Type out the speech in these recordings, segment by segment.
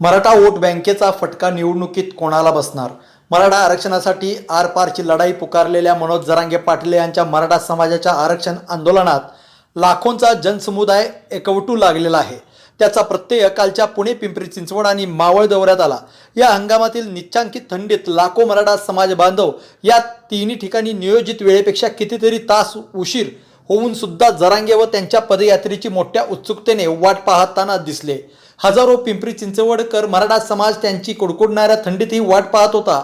Maratha vote बँकेचा फटका निवडणुकीत कोणाला बसणार? मराठा आरक्षणासाठी आरपारची लढाई पुकारलेल्या मनोज जरांगे पाटील यांच्या मराठा समाजाच्या आरक्षण आंदोलनात लाखोंचा जनसमुदाय एकवटू लागलेला आहे. त्याचा प्रत्यय कालच्या पुणे पिंपरी चिंचवड आणि मावळ दौऱ्यात आला. या हंगामातील निच्चांकित थंडीत लाखो मराठा समाज बांधव या तिन्ही ठिकाणी नियोजित वेळेपेक्षा कितीतरी तास उशीर होऊन सुद्धा जरांगे व त्यांच्या पदयात्रेची मोठ्या उत्सुकतेने वाट पाहताना दिसले. हजारो पिंपरी चिंचवडकर मराठा समाज त्यांची कुडकुडणाऱ्या थंडीतही वाट पाहत होता.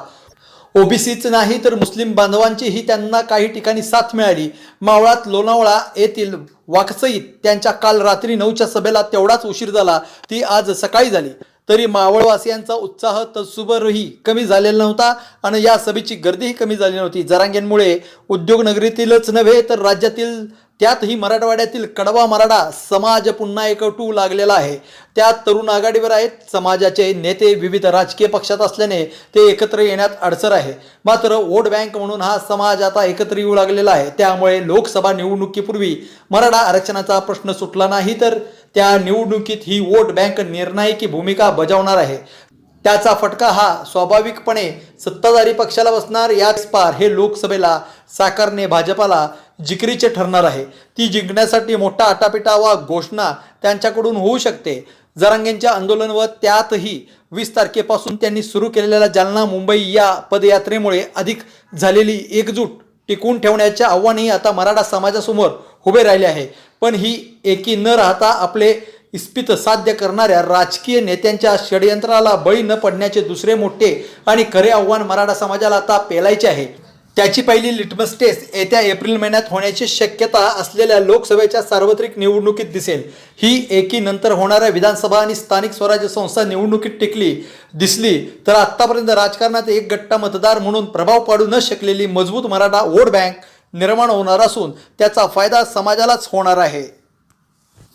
ओबीसीच नाही तर मुस्लिम बांधवांचीही त्यांना काही ठिकाणी साथ मिळाली. मावळात लोणावळा येथील वाकसईत त्यांच्या काल रात्री नऊच्या सभेला तेवढाच उशीर झाला. ती आज सकाळी झाली. तरी मावळवासियांचा उत्साह तत्सुबरही कमी झालेला नव्हता आणि या सभेची गर्दीही कमी झाली नव्हती. जरांगेंमुळे उद्योगनगरीतीलच नव्हे तर राज्यातील त्यातही मराठवाड्यातील कडवा मराठा समाज पुन्हा एकटू लागलेला आहे. त्यात तरुण आघाडीवर आहेत. समाजाचे नेते विविध राजकीय पक्षात असल्याने ते एकत्र येण्यात अडचण आहे. मात्र वोट बँक म्हणून हा समाज आता एकत्र येऊ लागलेला आहे. त्यामुळे लोकसभा निवडणुकीपूर्वी मराठा आरक्षणाचा प्रश्न सुटला नाही तर त्या निवडणुकीत ही वोट बँक निर्णायकी भूमिका बजावणार आहे. त्याचा फटका हा स्वाभाविकपणे सत्ताधारी पक्षाला बसणार याच पार हे लोकसभेला साकारणे भाजपाला जिकरीचे ठरणार आहे. ती जिंकण्यासाठी मोठा आटापिटा वा घोषणा त्यांच्याकडून होऊ शकते. जरांगेंच्या आंदोलन व त्यातही वीस तारखेपासून त्यांनी सुरू केलेल्या जालना मुंबई या पदयात्रेमुळे अधिक झालेली एकजूट टिकवून ठेवण्याचे आव्हानही आता मराठा समाजासमोर उभे राहिले आहे. पण ही एकी न राहता आपले इस्पित साध्य करणाऱ्या राजकीय नेत्यांच्या षडयंत्राला बळी न पडण्याचे दुसरे मोठे आणि खरे आव्हान मराठा समाजाला आता पेलायचे आहे. त्याची पहिली लिटमस टेस्ट येत्या एप्रिल महिन्यात होण्याची शक्यता असलेल्या लोकसभेच्या सार्वत्रिक निवडणुकीत दिसेल. ही एकीनंतर होणाऱ्या विधानसभा आणि स्थानिक स्वराज्य संस्था निवडणुकीत टिकली दिसली तर आत्तापर्यंत राजकारणात एक गट्टा मतदार म्हणून प्रभाव पाडू न शकलेली मजबूत मराठा वोट बँक निर्माण होणार असून त्याचा फायदा समाजालाच होणार आहे.